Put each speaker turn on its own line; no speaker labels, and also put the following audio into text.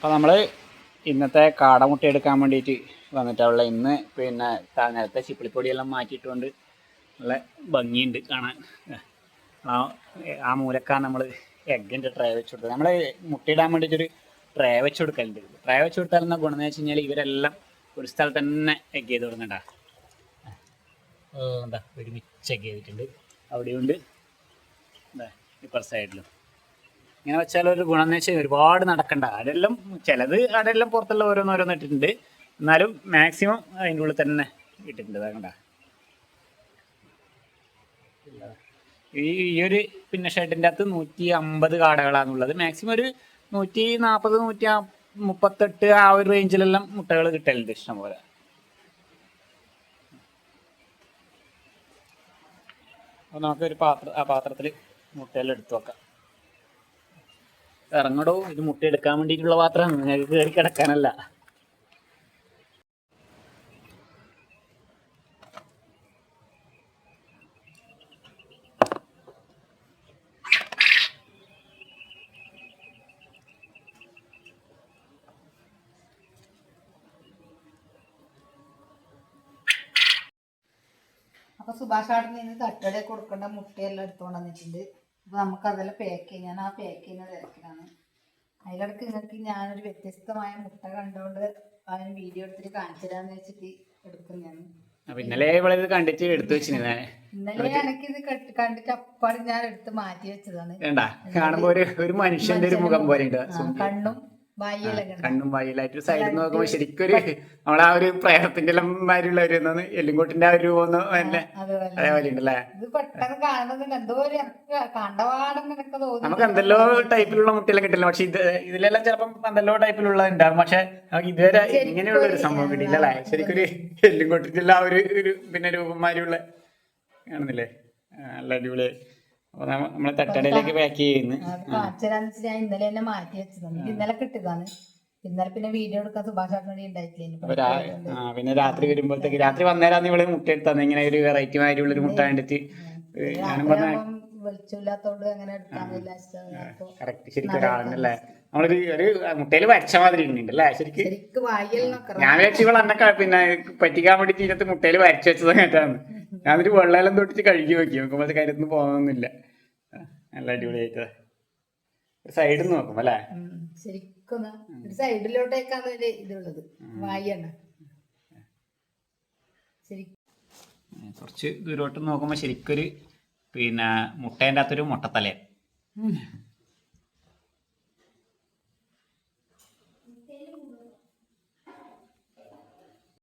അപ്പോൾ നമ്മൾ ഇന്നത്തെ കാടമുട്ട എടുക്കാൻ വേണ്ടിയിട്ട് വന്നിട്ടുള്ള ഇന്ന് പിന്നെ നേരത്തെ ചിപ്പിളിപ്പൊടിയെല്ലാം മാറ്റിയിട്ടുണ്ട് നല്ല ഭംഗിയുണ്ട് കാണാൻ. ആ മൂലക്കാണ് നമ്മൾ എഗ്ഗിന്റെ ട്രേ വെച്ച് കൊടുത്തത്. നമ്മൾ മുട്ടയിടാൻ വേണ്ടിയിട്ടൊരു ട്രേ വെച്ച് കൊടുക്കലുണ്ട്. ട്രേ വെച്ച് കൊടുത്താൽ എന്നാ ഗുണമെന്ന് വെച്ച് കഴിഞ്ഞാൽ ഇവരെല്ലാം ഒരു സ്ഥലത്ത് തന്നെ എഗ് ചെയ്ത് കൊടുക്കണ്ടാ എന്താ ഒരുമിച്ച് എഗ് ചെയ്തിട്ടുണ്ട്. അവിടെയുണ്ട്. ഇപ്പുറ സൈഡിലും ഇങ്ങനെ വെച്ചാൽ ഒരു ഗുണം എന്ന് വെച്ചാൽ ഒരുപാട് നടക്കണ്ട. അതെല്ലാം ചിലത് അതെല്ലാം പുറത്തുള്ള ഓരോന്നോരോന്ന് ഇട്ടിട്ടുണ്ട്. എന്നാലും മാക്സിമം അതിന്റെ ഉള്ളിൽ തന്നെ ഇട്ടിട്ടുണ്ട്. കണ്ട. ഈ ഒരു പിന്നെ ഷെഡിന്റെ അകത്ത് നൂറ്റി അമ്പത് കാടകളാണുള്ളത് മാക്സിമം ഒരു നൂറ്റി നാൽപ്പത് നൂറ്റി മുപ്പത്തെട്ട് ആ ഒരു റേഞ്ചിലെല്ലാം മുട്ടകൾ കിട്ടലുണ്ട് ഇഷ്ടംപോലെ അപ്പോൾ നമുക്കൊരു പാത്ര ആ പാത്രത്തിൽ മുട്ടയെല്ലാം എടുത്തു വെക്കാം. ഇറങ്ങടോ ഇത് മുട്ട എടുക്കാൻ വേണ്ടിയിട്ടുള്ള പാത്രമാണ് നിങ്ങൾക്ക് കയറി കിടക്കാനല്ല.
അപ്പൊ സുഭാഷ് ആട്ടിന് ഇന്ന് തട്ടടെ കൊടുക്കേണ്ട മുട്ടയെല്ലാം എടുത്തുകൊണ്ട് വന്നിട്ടുണ്ട് അപ്പൊ നമുക്ക് അതെല്ലാം പാക്ക് ചെയ്യാം. ഞാൻ ആ പാക്ക് ചെയ്യുന്ന തിരക്കിലാണ്. അതിലിടക്ക് നിങ്ങൾക്ക് ഞാനൊരു വ്യത്യസ്തമായ മുട്ട കണ്ടുകൊണ്ട് അതിന് വീഡിയോ എടുത്തിട്ട് കാണിച്ചു തരാന്ന് വെച്ചിട്ട് എടുക്കുന്നതാണ്.
അപ്പൊ ഇന്നലെ ഇത് കണ്ടിട്ട് എടുത്തു വെച്ചിരുന്നേ.
ഇന്നലെ എനിക്ക് ഇത് കണ്ടിട്ട് അപ്പാട് ഞാൻ എടുത്ത് മാറ്റി വെച്ചതാണ്.
കാണുമ്പോ ഒരു ഒരു മനുഷ്യന്റെ ഒരു മുഖം പോലെ ഉണ്ട്
കണ്ണും
കണ്ണും വായിലായിട്ട് സൈഡിൽ നിന്ന് നോക്കുമ്പോ ശരിക്കും നമ്മളെ ആ ഒരു പ്രേതത്തിന്റെ എല്ലാം മാതിരിയുള്ള ഒരു എല്ലുംകൊട്ടിന്റെ ആ ഒരു തന്നെ
അതുപോലെ
ഉണ്ടല്ലേ നമുക്ക് എന്തെല്ലോ ടൈപ്പിലുള്ള മുട്ടയെല്ലാം കിട്ടില്ല. പക്ഷെ ഇത് ഇതിലെല്ലാം ചിലപ്പം എന്തെല്ലോ ടൈപ്പിലുള്ള ഉണ്ടാകും പക്ഷെ നമുക്ക് ഇതുവരെ ഇങ്ങനെയുള്ള ഒരു സംഭവം കിട്ടിയില്ല അല്ലേ? ശരിക്കും ഒരു എല്ലും ആ ഒരു പിന്നെ രൂപന്മാരുള്ള കാണുന്നില്ലേ നല്ല അടിപൊളി അപ്പൊ നമ്മ- നമ്മളെ തട്ടടയിലേക്ക് പാക്ക് ചെയ്യുന്നു.
ഞാൻ ഇന്നലെ തന്നെ മാറ്റി വെച്ചതാണ്. ഇന്നലെ കിട്ടുകയാണ് ഇന്നലെ പിന്നെ വീഡിയോ എടുക്കാൻ സുഭാഷ് ഉണ്ടായിട്ടില്ല
പിന്നെ രാത്രി വരുമ്പോഴത്തേക്ക് രാത്രി വന്നേരാന്ന് ഇവൾ മുട്ട എടുത്തന്ന് ഇങ്ങനെ ഒരു വെറൈറ്റി മാതിരിയുള്ള ഒരു മുട്ട ഏ, ഞാനും പറഞ്ഞ
വെളിച്ചമില്ലാത്തോണ്ട് അങ്ങനെ
ശരിക്കും ഒരാളല്ലേ നമ്മളൊരു ഒരു മുട്ടയിൽ വരച്ച മാതിരി ഉണ്ടല്ലേ ശരിക്കും ഞാൻ വിചാരിച്ചു ഇവൾ എന്നെ പിന്നെ പറ്റിക്കാൻ വേണ്ടിട്ട് ഇതിനകത്ത് മുട്ടയിൽ വരച്ചു വെച്ചത് കേട്ടാണ് ഞാനൊരു വെള്ളമെല്ലാം തൊട്ടിട്ട് കഴുകി നോക്കി നോക്കുമ്പോൾ അത് പോകുന്നൊന്നുമില്ല ആ, നല്ല അടിപൊളിയായിട്ട് സൈഡിൽ നിന്ന് നോക്കും അല്ലേ?
ശരിക്കും സൈഡിലോട്ടേക്കാണ് ഇതുള്ളത്. വായാണ്
കുറച്ച് ദൂരോട്ട് നോക്കുമ്പോൾ ശരിക്കൊരു പിന്നെ മുട്ടേന്റെ അകത്തൊരു മുട്ടത്തലേ